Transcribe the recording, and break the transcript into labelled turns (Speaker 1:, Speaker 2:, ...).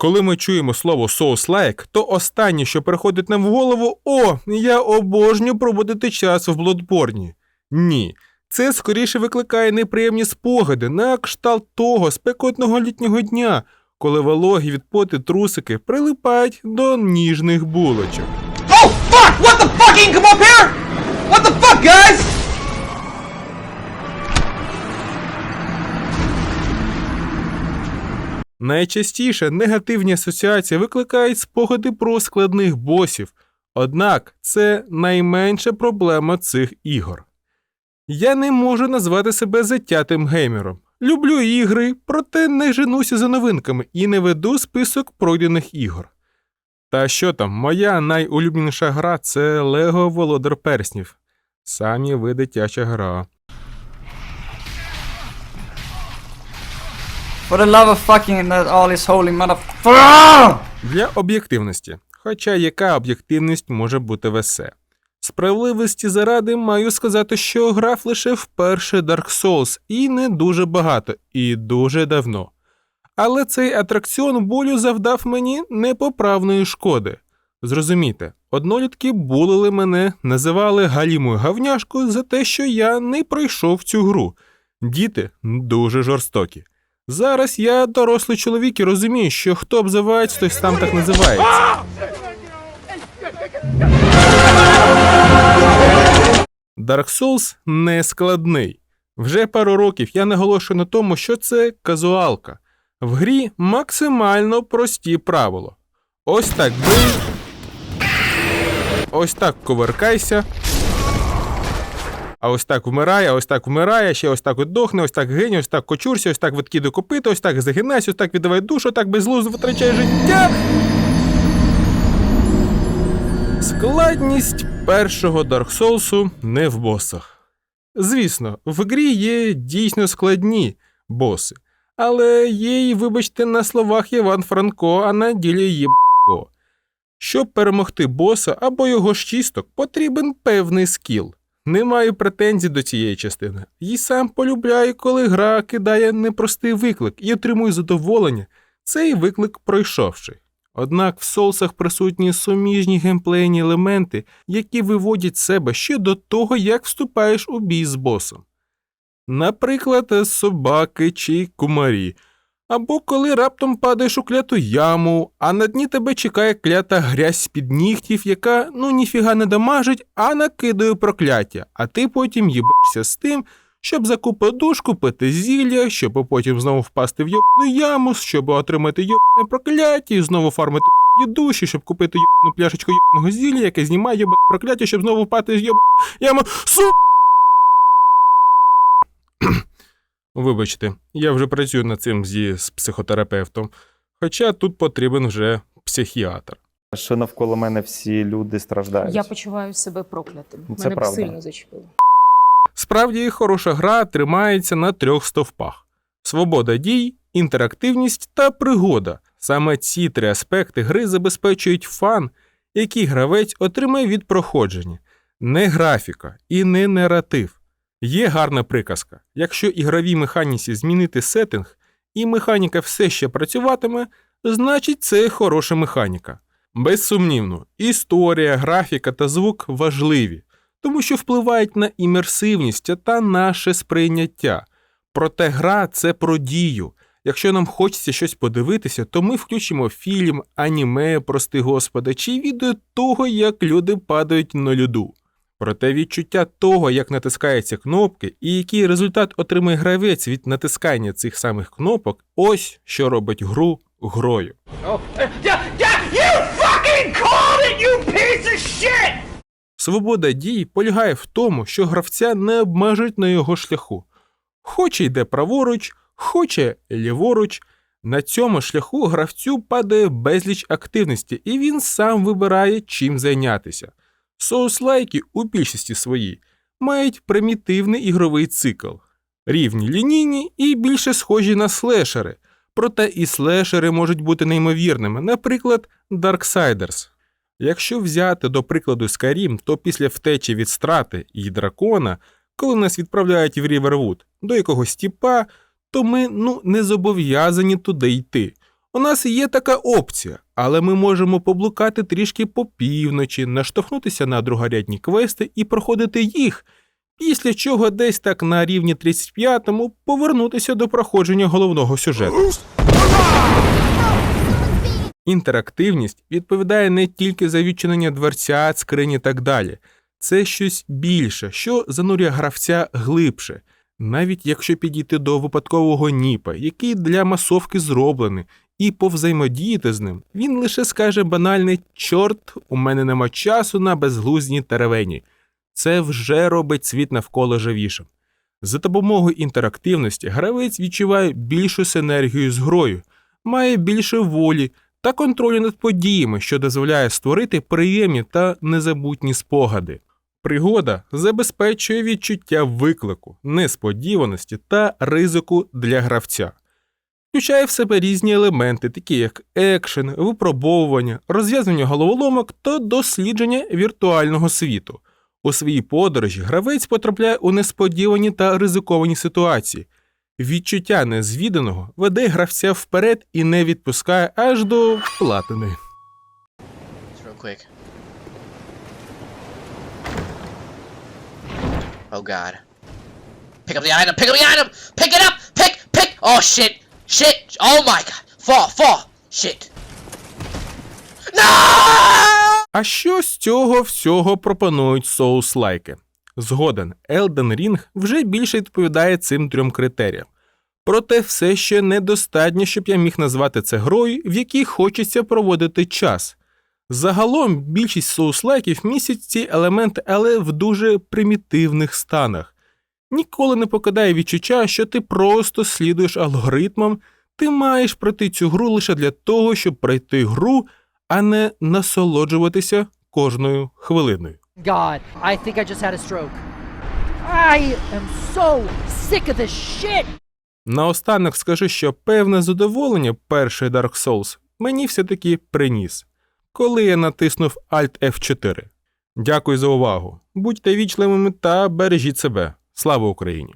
Speaker 1: Коли ми чуємо слово Souls-like, то останнє, що приходить нам в голову, о, я обожнюю проводити час в Bloodborne. Ні, це скоріше викликає неприємні спогади на кшталт того спекотного літнього дня, коли вологі від поти трусики прилипають до ніжних булочок.
Speaker 2: Oh fuck! What the fuck? Come up here? What the fuck, guys?
Speaker 1: Найчастіше негативні асоціації викликають спогади про складних босів, однак це найменша проблема цих ігор. Я не можу назвати себе затятим геймером. Люблю ігри, проте не женуся за новинками і не веду список пройдених ігор. Та що там, моя найулюбленіша гра це Лего Володар Перснів. Самі ви дитяча гра.
Speaker 3: For the love of fucking that all is holy motherfucker!
Speaker 1: Для об'єктивності. Хоча яка об'єктивність може бути весе. Справедливості заради маю сказати, що грав лише вперше Dark Souls і не дуже багато, і дуже давно. Але цей атракціон болю завдав мені непоправної шкоди. Зрозумійте, однолітки булили мене, називали галімою гавняшкою за те, що я не пройшов цю гру. Діти дуже жорстокі. Зараз я дорослий чоловік і розумію, що хто обзивається, той сам так називається. Dark Souls не складний. Вже пару років я наголошую на тому, що це казуалка. В грі максимально прості правила. Ось так бий. Ось так коверкайся. А ось так вмирає, а ось так вмирає, ще ось так от дохне, ось так гине, ось так кочурся, ось так відкидай копито, ось так загинайся, ось так віддавай душу, так безглуздо витрачай життя. Складність першого Dark Souls не в босах. Звісно, в грі є дійсно складні боси, але є й, вибачте, на словах Іван Франко, а на ділі єбко. Щоб перемогти боса або його ж чисток, потрібен певний скіл. Не маю претензій до цієї частини. І сам полюбляю, коли гра кидає непростий виклик і отримую задоволення, цей виклик пройшовши. Однак в соусах присутні суміжні геймплейні елементи, які виводять себе ще до того, як вступаєш у бій з босом. Наприклад, собаки чи кумарі, або коли раптом падаєш у кляту яму, а на дні тебе чекає клята грязь з-під нігтів, яка ну ніфіга не дамажить, а накидає прокляття, а ти потім їбешся з тим, щоб за подушку пити зілля, щоб потім знову впасти в йобну яму, щоб отримати йобне прокляття, і знову фармити йобні душі, щоб купити йобну пляшечку йобного зілля, яке знімає йобне прокляття, щоб знову впасти в йобну яму. Су... Вибачте, я вже працюю над цим зі з психотерапевтом, хоча тут потрібен вже психіатр.
Speaker 4: Що навколо мене всі люди страждають.
Speaker 5: Я почуваю себе проклятим.
Speaker 4: Це
Speaker 5: Мене б
Speaker 4: правда.
Speaker 5: сильно зачепило.
Speaker 1: Справді, хороша гра тримається на трьох стовпах: свобода дій, інтерактивність та пригода. Саме ці три аспекти гри забезпечують фан, який гравець отримає від проходження, не графіка і не наратив. Є гарна приказка: якщо ігровій механіці змінити сеттинг, і механіка все ще працюватиме, значить це хороша механіка. Безсумнівно, історія, графіка та звук важливі, тому що впливають на імерсивність та наше сприйняття. Проте гра це про дію. Якщо нам хочеться щось подивитися, то ми включимо фільм, аніме, прости господи, чи відео того, як люди падають на льоду. Проте відчуття того, як натискаються кнопки, і який результат отримує гравець від натискання цих самих кнопок, ось що робить гру грою.
Speaker 2: Oh, it!
Speaker 1: Свобода дій полягає в тому, що гравця не обмежують на його шляху. Хоче йде праворуч, хоче ліворуч. На цьому шляху гравцю падає безліч активності, і він сам вибирає, чим зайнятися. Соуслайки у більшості своїй мають примітивний ігровий цикл, рівні лінійні і більше схожі на слешери. Проте і слешери можуть бути неймовірними, наприклад, Darksiders. Якщо взяти до прикладу Skyrim, то після втечі від страти і дракона, коли нас відправляють в Рівервуд до якогось тіпа, то ми ну не зобов'язані туди йти. У нас є така опція, але ми можемо поблукати трішки по півночі, наштовхнутися на другорядні квести і проходити їх, після чого десь так на рівні 35-му повернутися до проходження головного сюжету. Інтерактивність відповідає не тільки за відчинення дверцят, скрині і так далі. Це щось більше, що занурює гравця глибше, навіть якщо підійти до випадкового ніпа, який для масовки зроблений, і повзаємодіяти з ним, він лише скаже банальний чорт, у мене нема часу на безглузні теревені. Це вже робить світ навколо живішим. За допомогою інтерактивності гравець відчуває більшу синергію з грою, має більше волі та контролю над подіями, що дозволяє створити приємні та незабутні спогади. Пригода забезпечує відчуття виклику, несподіваності та ризику для гравця. Включає в себе різні елементи, такі як екшен, випробовування, розв'язання головоломок та дослідження віртуального світу. У своїй подорожі гравець потрапляє у несподівані та ризиковані ситуації. Відчуття незвіданого веде гравця вперед і не відпускає аж до платини.
Speaker 6: Oh god. Pick up the item! Pick up the item! Pick it up! Pick! Pick! Oh shit! Shit! Oh my god! Fall! Fall! Shit! No!
Speaker 1: А що з цього всього пропонують соус-лайки? Згоден, Elden Ring вже більше відповідає цим трьом критеріям. Проте все ще недостатньо, щоб я міг назвати це грою, в якій хочеться проводити час. Загалом більшість соус-лайків містять ці елементи, але в дуже примітивних станах. Ніколи не покидає відчуття, що ти просто слідуєш алгоритмам, ти маєш пройти цю гру лише для того, щоб пройти гру, а не насолоджуватися кожною хвилиною.
Speaker 7: God, I think I just had a stroke. I am so sick of this shit!
Speaker 1: Наостанок скажу, що певне задоволення перший Dark Souls мені все-таки приніс, коли я натиснув Alt F4. Дякую за увагу. Будьте вічливими та бережіть себе. Слава Україні!